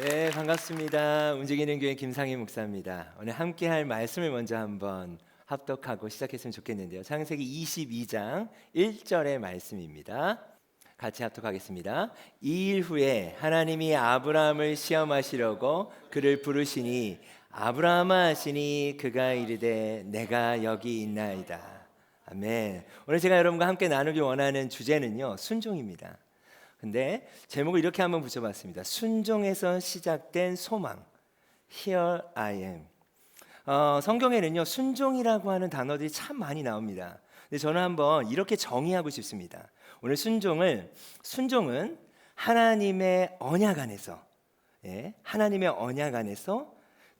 네, 반갑습니다. 움직이는 교회 김상희 목사입니다. 오늘 함께 할 말씀을 먼저 한번 합독하고 시작했으면 좋겠는데요. 창세기 22장 1절의 말씀입니다. 같이 합독하겠습니다. 이 일 후에 하나님이 아브라함을 시험하시려고 그를 부르시니 아브라함아 하시니 그가 이르되 내가 여기 있나이다. 아멘. 오늘 제가 여러분과 함께 나누기 원하는 주제는요. 순종입니다. 근데 제목을 이렇게 한번 붙여봤습니다. 순종에서 시작된 소망. Here I am. 어, 성경에는요 순종이라고 하는 단어들이 참 많이 나옵니다. 근데 저는 한번 이렇게 정의하고 싶습니다. 오늘 순종을 순종은 하나님의 언약 안에서 예, 하나님의 언약 안에서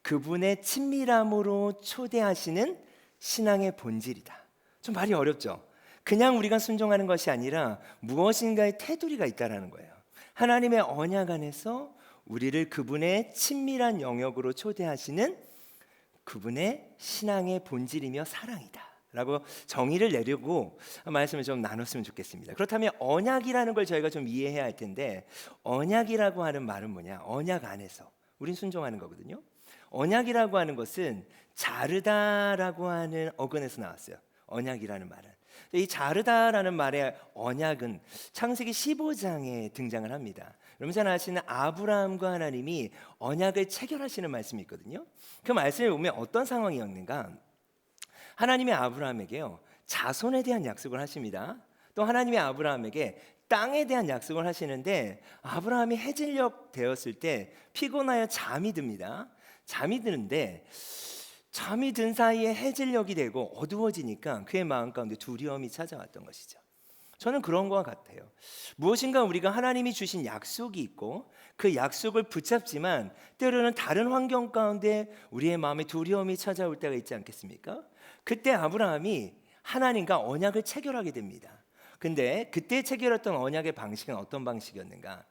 그분의 친밀함으로 초대하시는 신앙의 본질이다. 좀 말이 어렵죠. 그냥 우리가 순종하는 것이 아니라 무엇인가의 테두리가 있다라는 거예요. 하나님의 언약 안에서 우리를 그분의 친밀한 영역으로 초대하시는 그분의 신앙의 본질이며 사랑이다. 라고 정의를 내려고 말씀을 좀 나눴으면 좋겠습니다. 그렇다면 언약이라는 걸 저희가 좀 이해해야 할 텐데 언약이라고 하는 말은 뭐냐? 언약 안에서 우린 순종하는 거거든요. 언약이라고 하는 것은 자르다라고 하는 어근에서 나왔어요. 언약이라는 말은 이 자르다라는 말의 언약은 창세기 15장에 등장을 합니다. 여러분 잘 아시는 아브라함과 하나님이 언약을 체결하시는 말씀이 있거든요. 그 말씀을 보면 어떤 상황이었는가? 하나님이 아브라함에게요 자손에 대한 약속을 하십니다. 또 하나님이 아브라함에게 땅에 대한 약속을 하시는데 아브라함이 해질녘 되었을 때 피곤하여 잠이 듭니다. 잠이 드는데 잠이 든 사이에 해질녘이 되고 어두워지니까 그의 마음 가운데 두려움이 찾아왔던 것이죠. 저는 그런 것 같아요. 무엇인가 우리가 하나님이 주신 약속이 있고 그 약속을 붙잡지만 때로는 다른 환경 가운데 우리의 마음에 두려움이 찾아올 때가 있지 않겠습니까? 그때 아브라함이 하나님과 언약을 체결하게 됩니다. 근데 그때 체결했던 언약의 방식은 어떤 방식이었는가?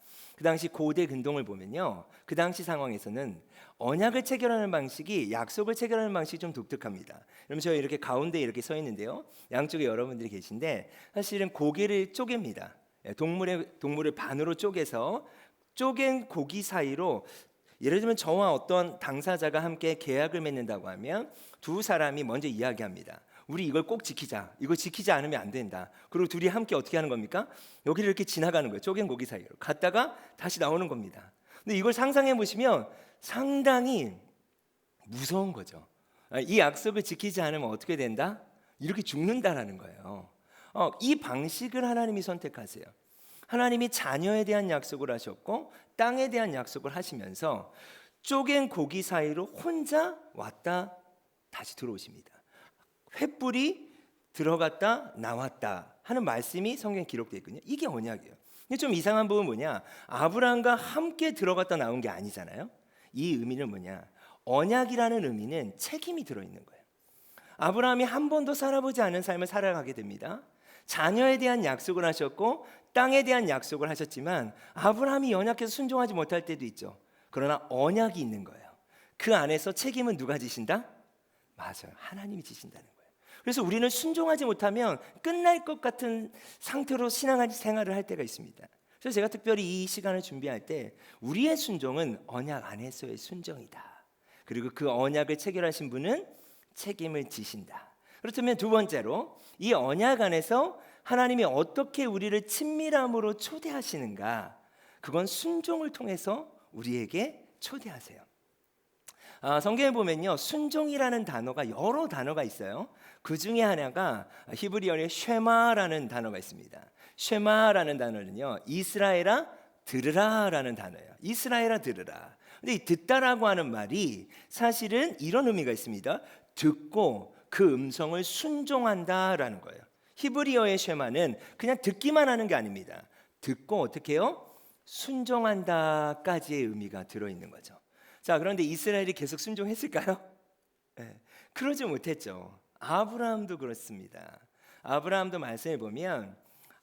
그 당시 고대 근동을 보면요. 그 당시 상황에서는 언약을 체결하는 방식이 약속을 체결하는 방식이 좀 독특합니다. 그럼 저 이렇게 가운데 이렇게 서 있는데요. 양쪽에 여러분들이 계신데 사실은 고개를 쪼갭니다. 예, 동물의 동물을 반으로 쪼개서 쪼갠 고기 사이로 예를 들면 저와 어떤 당사자가 함께 계약을 맺는다고 하면 두 사람이 먼저 이야기합니다. 우리 이걸 꼭 지키자. 이거 지키지 않으면 안 된다. 그리고 둘이 함께 어떻게 하는 겁니까? 여기를 이렇게 지나가는 거예요. 쪼갠 고기 사이로. 갔다가 다시 나오는 겁니다. 근데 이걸 상상해 보시면 상당히 무서운 거죠. 아, 이 약속을 지키지 않으면 어떻게 된다? 이렇게 죽는다라는 거예요. 어, 이 방식을 하나님이 선택하세요. 하나님이 자녀에 대한 약속을 하셨고 땅에 대한 약속을 하시면서 쪼갠 고기 사이로 혼자 왔다 다시 들어오십니다. 횃불이 들어갔다 나왔다 하는 말씀이 성경에 기록되어 있거든요. 이게 언약이에요. 근데 좀 이상한 부분 뭐냐? 아브라함과 함께 들어갔다 나온 게 아니잖아요. 이 의미는 뭐냐? 언약이라는 의미는 책임이 들어 있는 거예요. 아브라함이 한 번도 살아보지 않은 삶을 살아가게 됩니다. 자녀에 대한 약속을 하셨고 땅에 대한 약속을 하셨지만 아브라함이 연약해서 순종하지 못할 때도 있죠. 그러나 언약이 있는 거예요. 그 안에서 책임은 누가 지신다? 맞아요. 하나님이 지신다는 거예요. 그래서 우리는 순종하지 못하면 끝날 것 같은 상태로 신앙 생활을 할 때가 있습니다. 그래서 제가 특별히 이 시간을 준비할 때 우리의 순종은 언약 안에서의 순종이다. 그리고 그 언약을 체결하신 분은 책임을 지신다. 그렇다면 두 번째로 이 언약 안에서 하나님이 어떻게 우리를 친밀함으로 초대하시는가? 그건 순종을 통해서 우리에게 초대하세요. 아, 성경에 보면요 순종이라는 단어가 여러 단어가 있어요. 그 중에 하나가 히브리어의 쉐마라는 단어가 있습니다. 쉐마라는 단어는요 이스라엘아 들으라라는 단어예요. 이스라엘아 들으라. 근데 이 듣다라고 하는 말이 사실은 이런 의미가 있습니다. 듣고 그 음성을 순종한다라는 거예요. 히브리어의 쉐마는 그냥 듣기만 하는 게 아닙니다. 듣고 어떻게 해요? 순종한다까지의 의미가 들어 있는 거죠. 자, 그런데 이스라엘이 계속 순종했을까요? 네, 그러지 못했죠. 아브라함도 그렇습니다. 아브라함도 말씀해 보면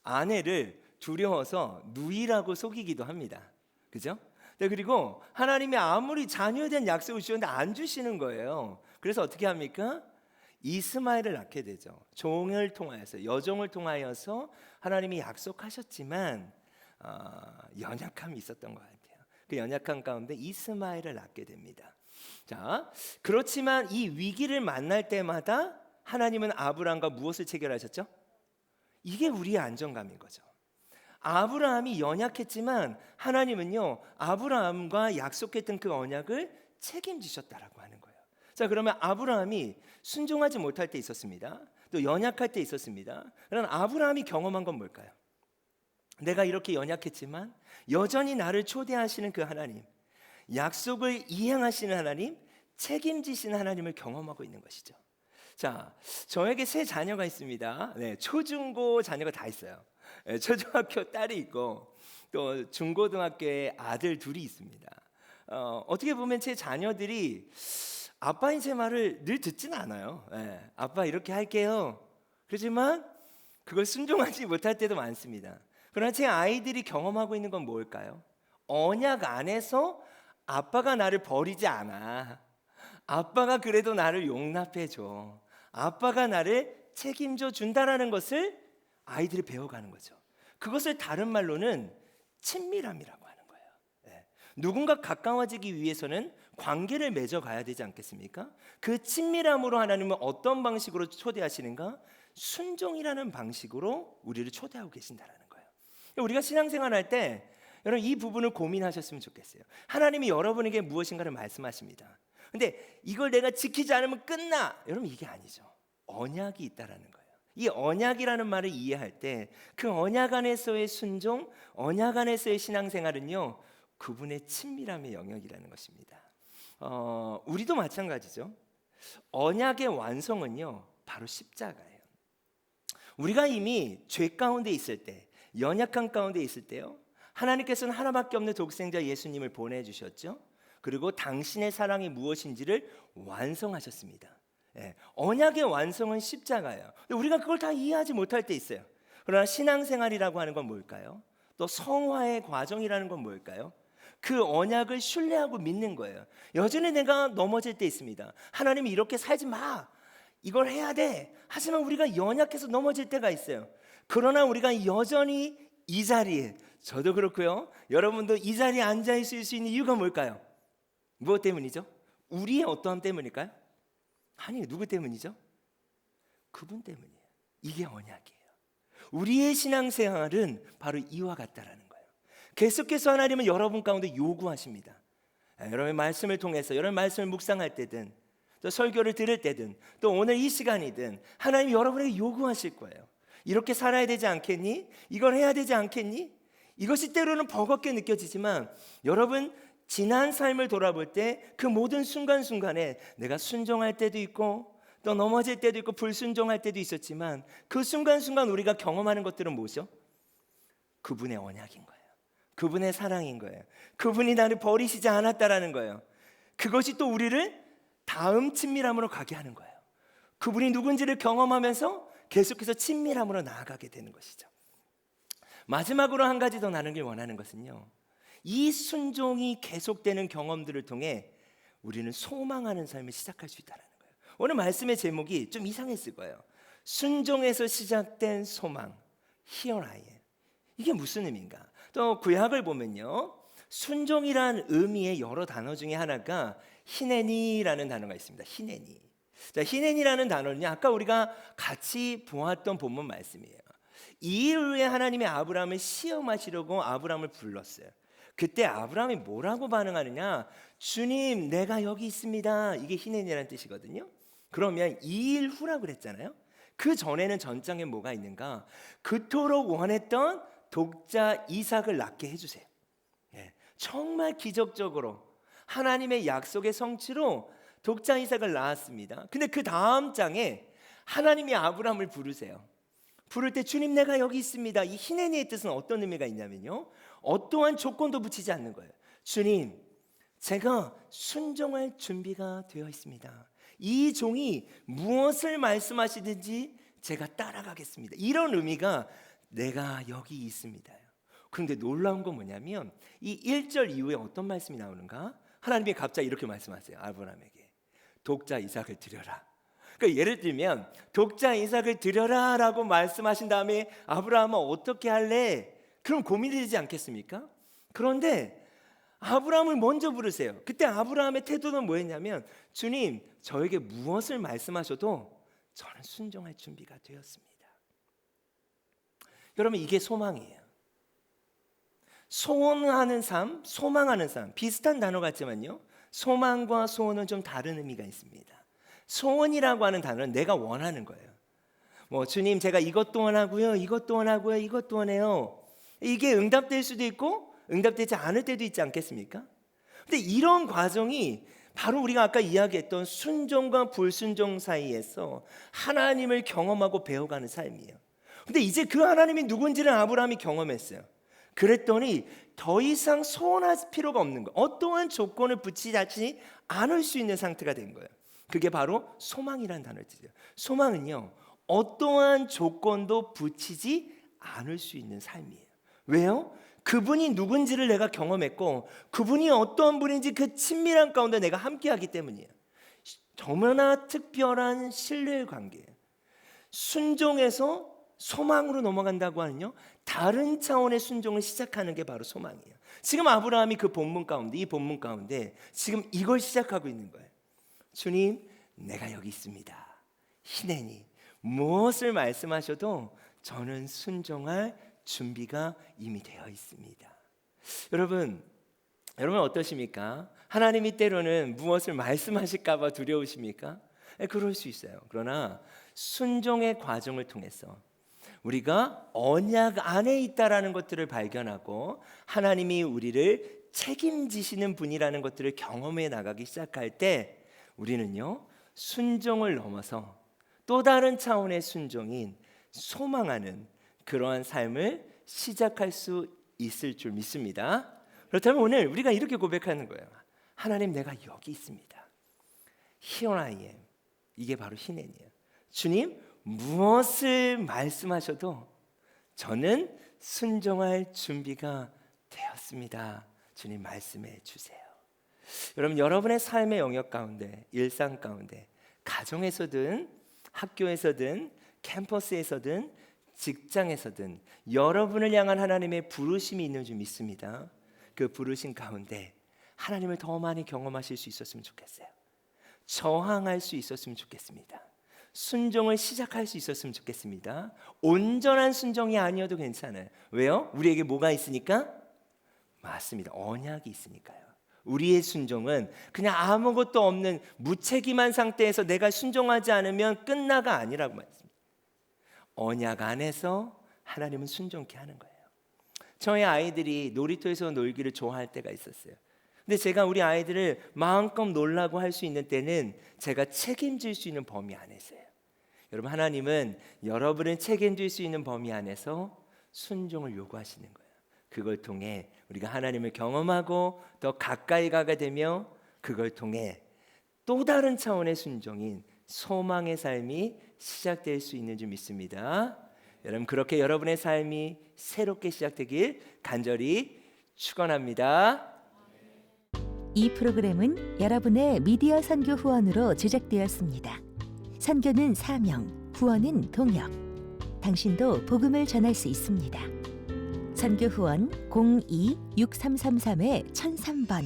아내를 두려워서 누이라고 속이기도 합니다. 그죠? 네, 그리고 하나님이 아무리 자녀에 대한 약속을 주셨는데 안 주시는 거예요. 그래서 어떻게 합니까? 이스마엘을 낳게 되죠. 종을 통하여서 여종을 통하여서 하나님이 약속하셨지만 어, 연약함이 있었던 것 같아요. 그 연약한 가운데 이스마엘을 낳게 됩니다. 자, 그렇지만 이 위기를 만날 때마다 하나님은 아브라함과 무엇을 체결하셨죠? 이게 우리의 안정감인 거죠. 아브라함이 연약했지만 하나님은요 아브라함과 약속했던 그 언약을 책임지셨다라고 하는 거예요. 자 그러면 아브라함이 순종하지 못할 때 있었습니다. 또 연약할 때 있었습니다. 그럼 아브라함이 경험한 건 뭘까요? 내가 이렇게 연약했지만 여전히 나를 초대하시는 그 하나님, 약속을 이행하시는 하나님, 책임지시는 하나님을 경험하고 있는 것이죠. 자, 저에게 세 자녀가 있습니다. 네, 초중고 자녀가 다 있어요. 네, 초등학교 딸이 있고 또 중고등학교에 아들 둘이 있습니다. 어, 어떻게 보면 제 자녀들이 아빠인 제 말을 늘 듣지는 않아요. 네, 아빠 이렇게 할게요. 그렇지만 그걸 순종하지 못할 때도 많습니다. 그러나 제 아이들이 경험하고 있는 건 뭘까요? 언약 안에서 아빠가 나를 버리지 않아. 아빠가 그래도 나를 용납해 줘. 아빠가 나를 책임져 준다라는 것을 아이들이 배워가는 거죠. 그것을 다른 말로는 친밀함이라고 하는 거예요. 예. 누군가 가까워지기 위해서는 관계를 맺어가야 되지 않겠습니까? 그 친밀함으로 하나님은 어떤 방식으로 초대하시는가? 순종이라는 방식으로 우리를 초대하고 계신다라는 거예요. 우리가 신앙생활 할때 여러분 이 부분을 고민하셨으면 좋겠어요. 하나님이 여러분에게 무엇인가를 말씀하십니다. 근데 이걸 내가 지키지 않으면 끝나. 여러분 이게 아니죠. 언약이 있다라는 거예요. 이 언약이라는 말을 이해할 때 그 언약 안에서의 순종, 언약 안에서의 신앙생활은요 그분의 친밀함의 영역이라는 것입니다. 어, 우리도 마찬가지죠. 언약의 완성은요 바로 십자가예요. 우리가 이미 죄 가운데 있을 때, 연약한 가운데 있을 때요 하나님께서는 하나밖에 없는 독생자 예수님을 보내주셨죠. 그리고 당신의 사랑이 무엇인지를 완성하셨습니다. 예, 언약의 완성은 십자가예요. 우리가 그걸 다 이해하지 못할 때 있어요. 그러나 신앙생활이라고 하는 건 뭘까요? 또 성화의 과정이라는 건 뭘까요? 그 언약을 신뢰하고 믿는 거예요. 여전히 내가 넘어질 때 있습니다. 하나님이 이렇게 살지 마. 이걸 해야 돼. 하지만 우리가 연약해서 넘어질 때가 있어요. 그러나 우리가 여전히 이 자리에 저도 그렇고요. 여러분도 이 자리에 앉아 있을 수 있는 이유가 뭘까요? 무엇 때문이죠? 우리의 어떠함 때문일까요? 아니, 누구 때문이죠? 그분 때문이에요. 이게 언약이에요. 우리의 신앙생활은 바로 이와 같다라는 거예요. 계속해서 하나님은 여러분 가운데 요구하십니다. 아, 여러분의 말씀을 통해서 여러분 말씀을 묵상할 때든 또 설교를 들을 때든 또 오늘 이 시간이든 하나님 여러분에게 요구하실 거예요. 이렇게 살아야 되지 않겠니? 이걸 해야 되지 않겠니? 이것이 때로는 버겁게 느껴지지만 여러분 지난 삶을 돌아볼 때 그 모든 순간순간에 내가 순종할 때도 있고 또 넘어질 때도 있고 불순종할 때도 있었지만 그 순간순간 우리가 경험하는 것들은 뭐죠? 그분의 언약인 거예요. 그분의 사랑인 거예요. 그분이 나를 버리시지 않았다라는 거예요. 그것이 또 우리를 다음 친밀함으로 가게 하는 거예요. 그분이 누군지를 경험하면서 계속해서 친밀함으로 나아가게 되는 것이죠. 마지막으로 한 가지 더 나누길 원하는 것은요. 이 순종이 계속되는 경험들을 통해 우리는 소망하는 삶을 시작할 수 있다는 거예요. 오늘 말씀의 제목이 좀 이상했을 거예요. 순종에서 시작된 소망, Here I am. 이게 무슨 의미인가? 또 구약을 보면요. 순종이란 의미의 여러 단어 중에 하나가 히네니라는 단어가 있습니다. 히네니. 자, 히넨이라는 단어는 아까 우리가 같이 보았던 본문 말씀이에요. 이 후에 하나님의 아브라함을 시험하시려고 아브라함을 불렀어요. 그때 아브라함이 뭐라고 반응하느냐? 주님, 내가 여기 있습니다. 이게 히넨이라는 뜻이거든요. 그러면 이 일 후라 그랬잖아요. 그 전에는 전장에 뭐가 있는가? 그토록 원했던 독자 이삭을 낳게 해주세요. 예, 정말 기적적으로 하나님의 약속의 성취로 독자 이삭을 낳았습니다. 근데 그 다음 장에 하나님이 아브라함을 부르세요. 부를 때 주님 내가 여기 있습니다. 이 히네니의 뜻은 어떤 의미가 있냐면요. 어떠한 조건도 붙이지 않는 거예요. 주님, 제가 순종할 준비가 되어 있습니다. 이 종이 무엇을 말씀하시든지 제가 따라가겠습니다. 이런 의미가 내가 여기 있습니다. 그런데 놀라운 건 뭐냐면 이 1절 이후에 어떤 말씀이 나오는가? 하나님이 갑자기 이렇게 말씀하세요. 아브라함에게. 독자 이삭을 드려라. 그러니까 예를 들면 독자 이삭을 드려라라고 말씀하신 다음에 아브라함은 어떻게 할래? 그럼 고민이 되지 않겠습니까? 그런데 아브라함을 먼저 부르세요. 그때 아브라함의 태도는 뭐였냐면 주님 저에게 무엇을 말씀하셔도 저는 순종할 준비가 되었습니다. 여러분 이게 소망이에요. 소원하는 삶, 소망하는 삶 비슷한 단어 같지만요. 소망과 소원은 좀 다른 의미가 있습니다. 소원이라고 하는 단어는 내가 원하는 거예요. 뭐 주님 제가 이것도 원하고요, 이것도 원하고요, 이것도 원해요. 이게 응답될 수도 있고 응답되지 않을 때도 있지 않겠습니까? 근데 이런 과정이 바로 우리가 아까 이야기했던 순종과 불순종 사이에서 하나님을 경험하고 배워가는 삶이에요. 근데 이제 그 하나님이 누군지를 아브라함이 경험했어요. 그랬더니 더 이상 소원할 필요가 없는 거. 어떠한 조건을 붙이지 않을 수 있는 상태가 된 거예요. 그게 바로 소망이라는 단어를. 소망은요. 어떠한 조건도 붙이지 않을 수 있는 삶이에요. 왜요? 그분이 누군지를 내가 경험했고 그분이 어떠한 분인지 그 친밀한 가운데 내가 함께하기 때문이에요. 너무나 특별한 신뢰의 관계예요. 순종에서 소망으로 넘어간다고 하는요. 다른 차원의 순종을 시작하는 게 바로 소망이에요. 지금 아브라함이 그 본문 가운데 이 본문 가운데 지금 이걸 시작하고 있는 거예요. 주님, 내가 여기 있습니다. 희내니 무엇을 말씀하셔도 저는 순종할 준비가 이미 되어 있습니다. 여러분, 여러분 어떠십니까? 하나님이 때로는 무엇을 말씀하실까봐 두려우십니까? 네, 그럴 수 있어요. 그러나 순종의 과정을 통해서 우리가 언약 안에 있다라는 것들을 발견하고 하나님이 우리를 책임지시는 분이라는 것들을 경험해 나가기 시작할 때 우리는요 순종을 넘어서 또 다른 차원의 순종인 소망하는 그러한 삶을 시작할 수 있을 줄 믿습니다. 그렇다면 오늘 우리가 이렇게 고백하는 거예요. 하나님 내가 여기 있습니다. Here I am. 이게 바로 희낸이에요. 주님 무엇을 말씀하셔도 저는 순종할 준비가 되었습니다. 주님 말씀해 주세요. 여러분 여러분의 삶의 영역 가운데 일상 가운데 가정에서든 학교에서든 캠퍼스에서든 직장에서든 여러분을 향한 하나님의 부르심이 있는 줄 믿습니다. 그 부르심 가운데 하나님을 더 많이 경험하실 수 있었으면 좋겠어요. 저항할 수 있었으면 좋겠습니다. 순종을 시작할 수 있었으면 좋겠습니다. 온전한 순종이 아니어도 괜찮아요. 왜요? 우리에게 뭐가 있으니까? 맞습니다. 언약이 있으니까요. 우리의 순종은 그냥 아무것도 없는 무책임한 상태에서 내가 순종하지 않으면 끝나가 아니라고 말했습니다. 언약 안에서 하나님은 순종케 하는 거예요. 저희 아이들이 놀이터에서 놀기를 좋아할 때가 있었어요. 근데 제가 우리 아이들을 마음껏 놀라고 할 수 있는 때는 제가 책임질 수 있는 범위 안에서요. 여러분 하나님은 여러분을 책임질 수 있는 범위 안에서 순종을 요구하시는 거예요. 그걸 통해 우리가 하나님을 경험하고 더 가까이 가게 되며 그걸 통해 또 다른 차원의 순종인 소망의 삶이 시작될 수 있는 줄 믿습니다. 여러분 그렇게 여러분의 삶이 새롭게 시작되길 간절히 축원합니다. 이 프로그램은 여러분의 미디어 선교 후원으로 제작되었습니다. 선교는 사명, 후원은 동역. 당신도 복음을 전할 수 있습니다. 선교 후원 02-6333-1003번